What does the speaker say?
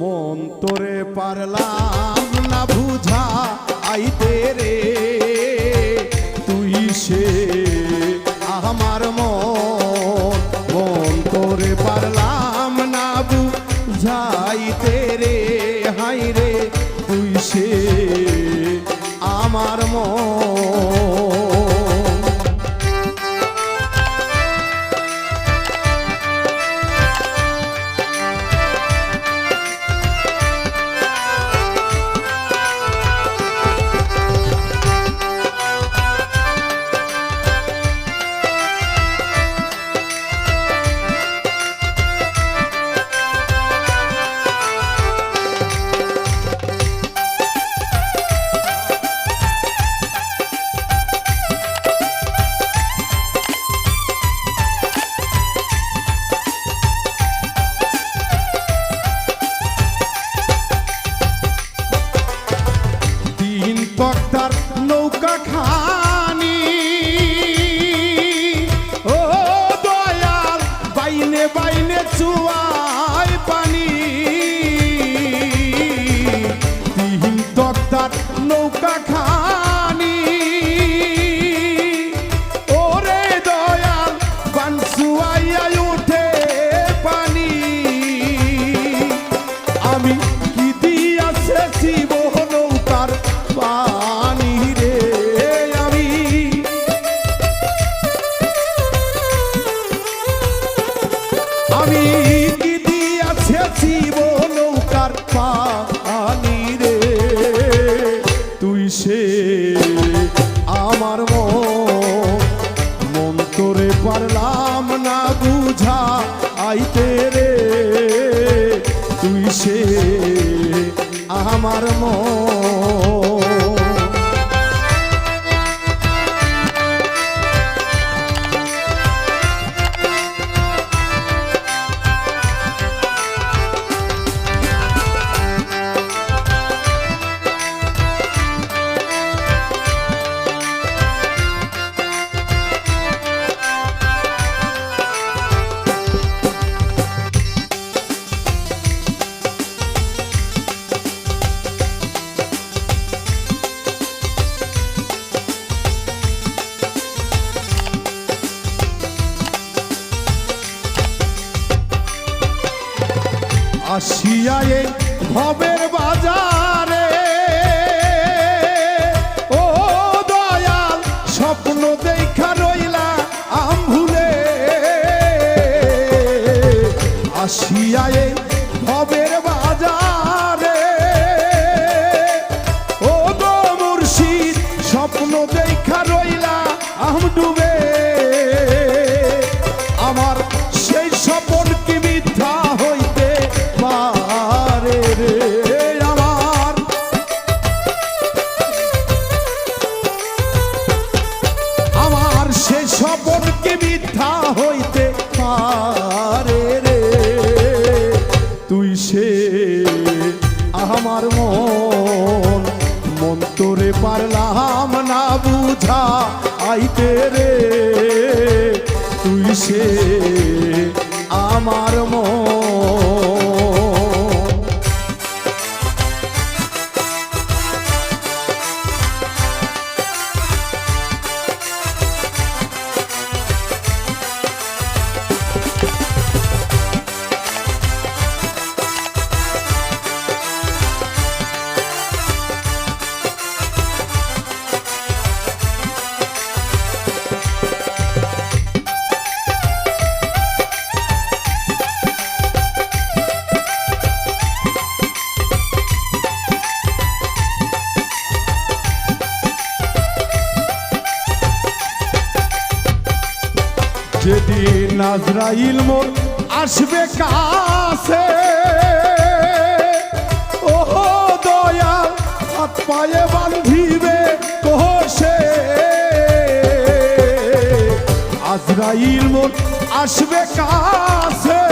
মন তোরে পারলাম না বুঝা আইতে রে। তুই সে আমার মন মন তোরে পারলাম না বুঝাইতে রে। হাই রে, তুই সে আমার মন। তিন তক্তার নৌকা খানি। ও দয়াল, বাইনে বাইনে চুয়ায় পানি। তিন তক্তার নৌকা খানি। ওরে দয়াল বানসুয়াইয়া উঠে পানি। আমি কি দিয়াছে শিব আমি নৌকার রে। তুই সে আমার মন। না বুঝা আইতে রে। তুই সে আমার মন। আসিয়ায়ে ভবের বাজারে। ও দয়াল, স্বপ্ন দেখা রইলা আম্ভুলে আসিয়ায়ে ভবের বাজারে। ও গো মুর্শিদ, স্বপ্ন দেখা রইলা আম ডুবে আমার সেই স্বপন আমার সেই স্বপন মিথ্যা হইতে পারে রে। তুই সে আমার মন মন তোরে পারলাম না বুঝা আইতে রে। তুই সে আমার যেদিন নাজরাইল মোর আসবে কাছে ও দয়া হাত পায়ে বান্ধিবে কোষে। আজরাইল মোর আসবে কাছে